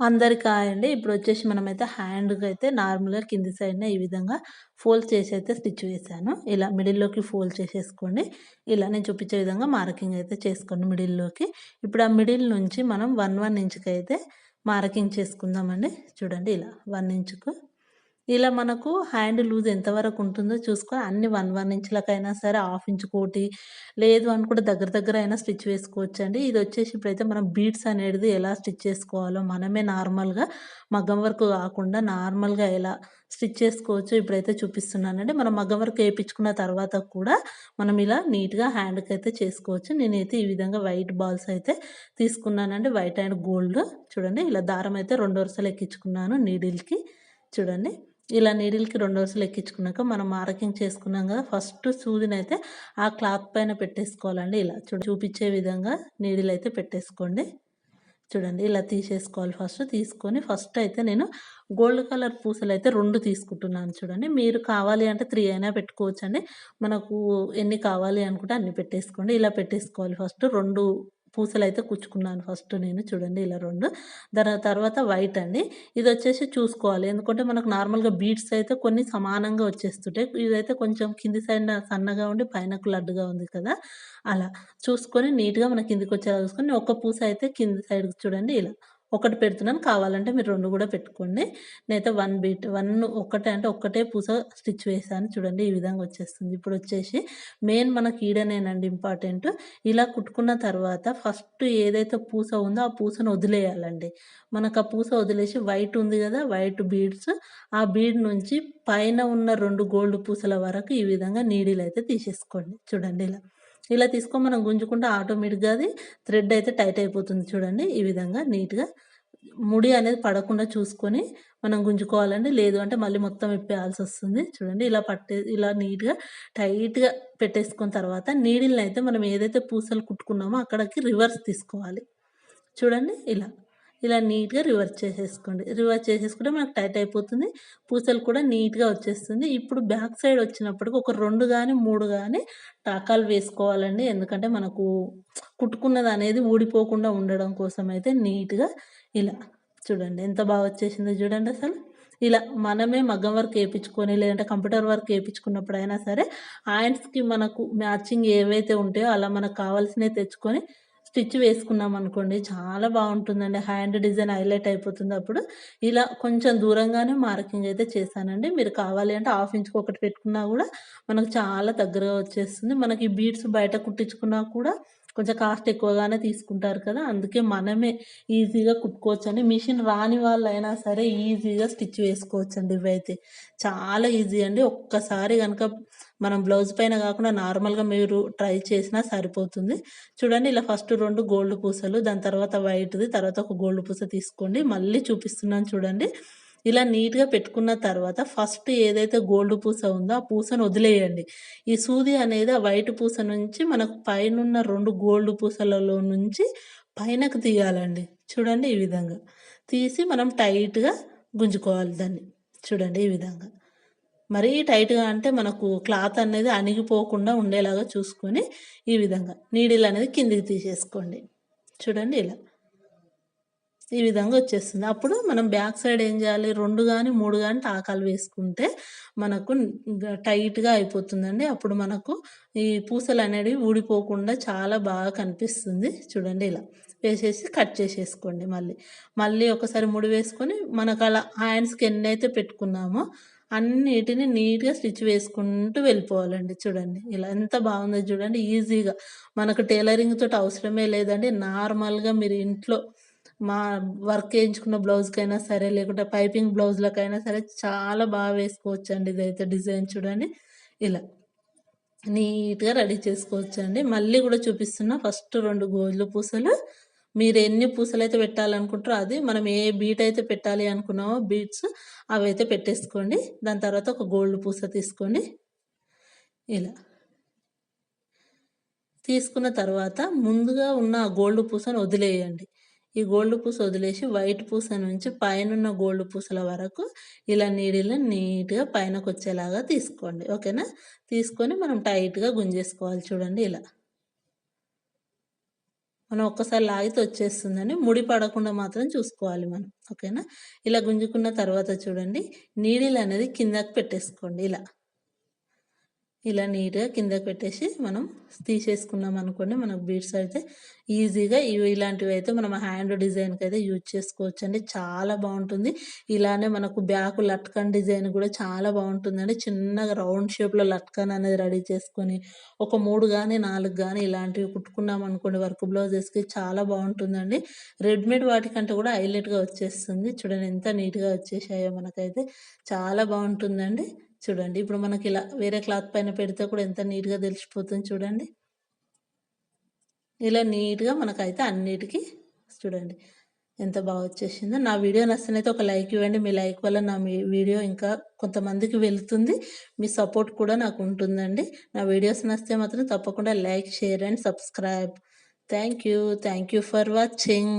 అందరికి ఆయండి అండి. ఇప్పుడు వచ్చేసి మనమైతే హ్యాండ్‌కి అయితే నార్మల్‌గా కింది సైడ్‌న ఈ విధంగా ఫోల్డ్ చేసి అయితే స్టిచ్ వేసాను ఇలా మిడిల్‌లోకి ఫోల్డ్ చేసేసుకోండి. ఇలా నేను చూపించే విధంగా మార్కింగ్ అయితే చేసుకోండి మిడిల్‌లోకి. ఇప్పుడు ఆ మిడిల్ నుంచి మనం 1, 1 ఇంచ్‌కి అయితే మార్కింగ్ చేసుకుందామండి. చూడండి ఇలా వన్ ఇంచుకు ఇలా మనకు హ్యాండ్ లూజ్ ఎంతవరకు ఉంటుందో చూసుకొని అన్ని వన్ వన్ ఇంచులకైనా సరే హాఫ్ ఇంచుకోటి లేదు అనుకుంటే దగ్గర దగ్గర అయినా స్టిచ్ వేసుకోవచ్చు అండి ఇది వచ్చేసి ఇప్పుడైతే మనం బీడ్స్ అనేది ఎలా స్టిచ్ చేసుకోవాలో మనమే నార్మల్గా మగ్గం వర్క్ కాకుండా నార్మల్గా ఎలా స్టిచ్ చేసుకోవచ్చు ఇప్పుడైతే చూపిస్తున్నానండి. మనం మగ్గం వర్క్ వేయించుకున్న తర్వాత కూడా మనం ఇలా నీట్గా హ్యాండ్కి అయితే చేసుకోవచ్చు. నేనైతే ఈ విధంగా వైట్ బాల్స్ అయితే తీసుకున్నానండి. వైట్ అండ్ గోల్డ్ చూడండి. ఇలా దారం అయితే రెండు వరుసలు ఎక్కించుకున్నాను నీడిల్కి. చూడండి. ఇలా నీడిల్కి రెండు వరుసలు ఎక్కించుకున్నాక మనం మార్కింగ్ చేసుకున్నాం కదా ఫస్ట్ సూదిని అయితే ఆ క్లాత్ పైన పెట్టేసుకోవాలండి. ఇలా చూ చూపించే విధంగా నీడిల్ అయితే పెట్టేసుకోండి. చూడండి ఇలా తీసేసుకోవాలి ఫస్ట్. తీసుకొని ఫస్ట్ అయితే నేను గోల్డ్ కలర్ పూసలు అయితే రెండు తీసుకుంటున్నాను చూడండి. మీరు కావాలి అంటే త్రీ అయినా పెట్టుకోవచ్చు అండి మనకు ఎన్ని కావాలి అనుకుంటే అన్ని పెట్టేసుకోండి. ఇలా పెట్టేసుకోవాలి ఫస్ట్ రెండు పూసలు అయితే కుచ్చుకున్నాను ఫస్ట్ నేను. చూడండి ఇలా రెండు. దాని తర్వాత వైట్ అండి. ఇది వచ్చేసి చూసుకోవాలి. ఎందుకంటే మనకు నార్మల్గా బీడ్స్ అయితే కొన్ని సమానంగా వచ్చేస్తుంటాయి. ఇదైతే కొంచెం కింది సైడ్ సన్నగా ఉండి పైనకు లడ్డుగా ఉంది కదా. అలా చూసుకొని నీట్గా మన కిందికి వచ్చేలా చూసుకొని ఒక్క పూస అయితే కింది సైడ్ చూడండి ఇలా. ఒకటి పెడుతున్నాను. కావాలంటే మీరు రెండు కూడా పెట్టుకోండి. నేనైతే వన్ బీట్ వన్ ఒకటే అంటే ఒక్కటే పూస స్టిచ్ వేసాను. చూడండి ఈ విధంగా వచ్చేస్తుంది. ఇప్పుడు వచ్చేసి మెయిన్ మనకి ఈడనేనండి ఇంపార్టెంట్ ఇలా కుట్టుకున్న తర్వాత ఫస్ట్ ఏదైతే పూస ఉందో ఆ పూసను వదిలేయాలండి. మనకు ఆ పూస వదిలేసి వైట్ ఉంది కదా వైట్ బీడ్స్ ఆ బీడ్ నుంచి పైన ఉన్న రెండు గోల్డ్ పూసల వరకు ఈ విధంగా నీడిలు అయితే తీసేసుకోండి. చూడండి ఇలా. ఇలా తీసుకొని మనం గుంజుకుంటే ఆటోమేటిక్గా అది థ్రెడ్ అయితే టైట్ అయిపోతుంది చూడండి. ఈ విధంగా నీట్గా ముడి అనేది పడకుండా చూసుకొని మనం గుంజుకోవాలండి. లేదు అంటే మళ్ళీ మొత్తం ఇప్పేయాల్సి వస్తుంది చూడండి. ఇలా పట్టే ఇలా నీట్గా టైట్గా పెట్టేసుకున్న తర్వాత నీడిల్ని అయితే మనం ఏదైతే పూసలు కుట్టుకున్నామో అక్కడికి రివర్స్ తీసుకోవాలి. చూడండి ఇలా. ఇలా నీట్గా రివర్స్ చేసేసుకోండి. రివర్స్ చేసేసుకుంటే మనకు టైట్ అయిపోతుంది. పూసలు కూడా నీట్గా వచ్చేస్తుంది. ఇప్పుడు బ్యాక్ సైడ్ వచ్చినప్పటికి ఒక రెండు కానీ మూడు కానీ టాకాలు వేసుకోవాలండి. ఎందుకంటే మనకు కుట్టుకున్నది అనేది ఊడిపోకుండా ఉండడం కోసం అయితే నీట్గా ఇలా చూడండి ఎంత బాగా వచ్చేసిందో చూడండి అసలు. ఇలా మనమే మగ్గం వర్క్ వేయించుకొని లేదంటే కంప్యూటర్ వర్క్ వేయించుకున్నప్పుడైనా సరే హ్యాండ్స్కి మనకు మ్యాచింగ్ ఏవైతే ఉంటాయో అలా మనకు కావాల్సినవి తెచ్చుకొని స్టిచ్ వేసుకున్నాం అనుకోండి చాలా బాగుంటుందండి. హ్యాండ్ డిజైన్ హైలైట్ అయిపోతుంది అప్పుడు. ఇలా కొంచెం దూరంగానే మార్కింగ్ అయితే చేశానండి. మీరు కావాలి అంటే హాఫ్ ఇంచ్కి ఒకటి పెట్టుకున్నా కూడా మనకు చాలా దగ్గరగా వచ్చేస్తుంది. మనకి బీడ్స్ బయట కుట్టించుకున్నా కూడా కొంచెం కాస్ట్ ఎక్కువగానే తీసుకుంటారు కదా. అందుకే మనమే ఈజీగా కుట్టుకోవచ్చు అండి మిషన్ రాని వాళ్ళైనా సరే ఈజీగా స్టిచ్ వేసుకోవచ్చు అండి ఇవైతే. చాలా ఈజీ అండి. ఒక్కసారి కనుక మనం బ్లౌజ్ పైన కాకుండా నార్మల్గా మీరు ట్రై చేసినా సరిపోతుంది. చూడండి ఇలా ఫస్ట్ రెండు గోల్డ్ పూసలు దాని తర్వాత వైట్ది తర్వాత ఒక గోల్డ్ పూస తీసుకోండి. మళ్ళీ చూపిస్తున్నాను చూడండి. ఇలా నీట్గా పెట్టుకున్న తర్వాత ఫస్ట్ ఏదైతే గోల్డ్ పూస ఉందో ఆ పూసను వదిలేయండి. ఈ సూది అనేది ఆ వైట్ పూస నుంచి మనకు పైన రెండు గోల్డ్ పూసలలో నుంచి పైనకు తీయాలండి. చూడండి ఈ విధంగా. తీసి మనం టైట్గా గుంజుకోవాలి దాన్ని. చూడండి ఈ విధంగా. మరీ టైట్గా అంటే మనకు క్లాత్ అనేది అణిగిపోకుండా ఉండేలాగా చూసుకొని ఈ విధంగా నీడిల్ అనేది కిందికి తీసేసుకోండి. చూడండి ఇలా. ఈ విధంగా వచ్చేస్తుంది. అప్పుడు మనం బ్యాక్ సైడ్ ఏం చేయాలి? రెండు కానీ మూడు కానీ టాకాలు వేసుకుంటే మనకు టైట్గా అయిపోతుందండి. అప్పుడు మనకు ఈ పూసలు అనేవి ఊడిపోకుండా చాలా బాగా కనిపిస్తుంది. చూడండి ఇలా. వేసేసి కట్ చేసేసుకోండి మళ్ళీ. మళ్ళీ ఒకసారి ముడి వేసుకొని మనకు అలా హ్యాండ్స్కి ఎన్ని అయితే పెట్టుకున్నామో అన్నిటిని నీట్గా స్టిచ్ వేసుకుంటూ వెళ్ళిపోవాలండి. చూడండి ఇలా ఎంత బాగుందో చూడండి ఈజీగా. మనకు టైలరింగ్ తోటి అవసరమే లేదండి. నార్మల్గా మీరు ఇంట్లో మా వర్క్ వేయించుకున్న బ్లౌజ్కైనా సరే లేకుంటే పైపింగ్ బ్లౌజ్లకైనా సరే చాలా బాగా వేసుకోవచ్చు అండి ఇదైతే డిజైన్ చూడండి. ఇలా నీట్గా రెడీ చేసుకోవచ్చు అండి మళ్ళీ కూడా చూపిస్తున్నా ఫస్ట్ రెండు గోజుల పూసలు మీరు ఎన్ని పూసలు అయితే పెట్టాలనుకుంటారో అది మనం ఏ బీట్ అయితే పెట్టాలి అనుకున్నామో బీట్స్ అవి అయితే పెట్టేసుకోండి. దాని తర్వాత ఒక గోల్డ్ పూస తీసుకోండి. ఇలా. తీసుకున్న తర్వాత ముందుగా ఉన్న గోల్డ్ పూసను వదిలేయండి. ఈ గోల్డ్ పూస వదిలేసి వైట్ పూస నుంచి పైన గోల్డ్ పూసల వరకు ఇలా నీడిలో నీట్గా పైనకు వచ్చేలాగా తీసుకోండి. ఓకేనా? తీసుకొని మనం టైట్గా గుంజేసుకోవాలి చూడండి ఇలా. మనం ఒక్కసారి లాగితే వచ్చేస్తుందని ముడి పడకుండా మాత్రం చూసుకోవాలి మనం ఓకేనా? ఇలా గుంజుకున్న తర్వాత చూడండి నీడిల్ అనేది కిందకి పెట్టేసుకోండి ఇలా. ఇలా నీట్గా కిందకి పెట్టేసి మనం తీసేసుకున్నాం అనుకోండి మనకు బీడ్స్ అయితే ఈజీగా ఇవి ఇలాంటివి అయితే మనం హ్యాండ్ డిజైన్కి అయితే యూజ్ చేసుకోవచ్చు అండి చాలా బాగుంటుంది. ఇలానే మనకు బ్యాక్ లట్కన్ డిజైన్ కూడా చాలా బాగుంటుందండి. చిన్నగా రౌండ్ షేప్లో లట్కన్ అనేది రెడీ చేసుకొని ఒక మూడు కానీ నాలుగు కానీ ఇలాంటివి కుట్టుకున్నాం అనుకోండి వర్క్ బ్లౌజెస్కి చాలా బాగుంటుందండి. రెడీమేడ్ వాటికంటే కూడా హైలైట్గా వచ్చేస్తుంది. చూడండి ఎంత నీట్గా వచ్చేసాయో మనకైతే. చాలా బాగుంటుందండి. చూడండి. ఇప్పుడు మనకి ఇలా వేరే క్లాత్ పైన పెడితే కూడా ఎంత నీట్గా తెలిసిపోతుంది చూడండి. ఇలా నీట్గా మనకైతే అన్నిటికీ చూడండి ఎంత బాగా వచ్చేసిందో. నా వీడియో నచ్చినైతే ఒక లైక్ ఇవ్వండి. మీ లైక్ వల్ల నా మీ వీడియో ఇంకా కొంతమందికి వెళ్తుంది. మీ సపోర్ట్ కూడా నాకు ఉంటుందండి. నా వీడియోస్ నచ్చితే మాత్రం తప్పకుండా like share and subscribe. Thank you thank you for watching.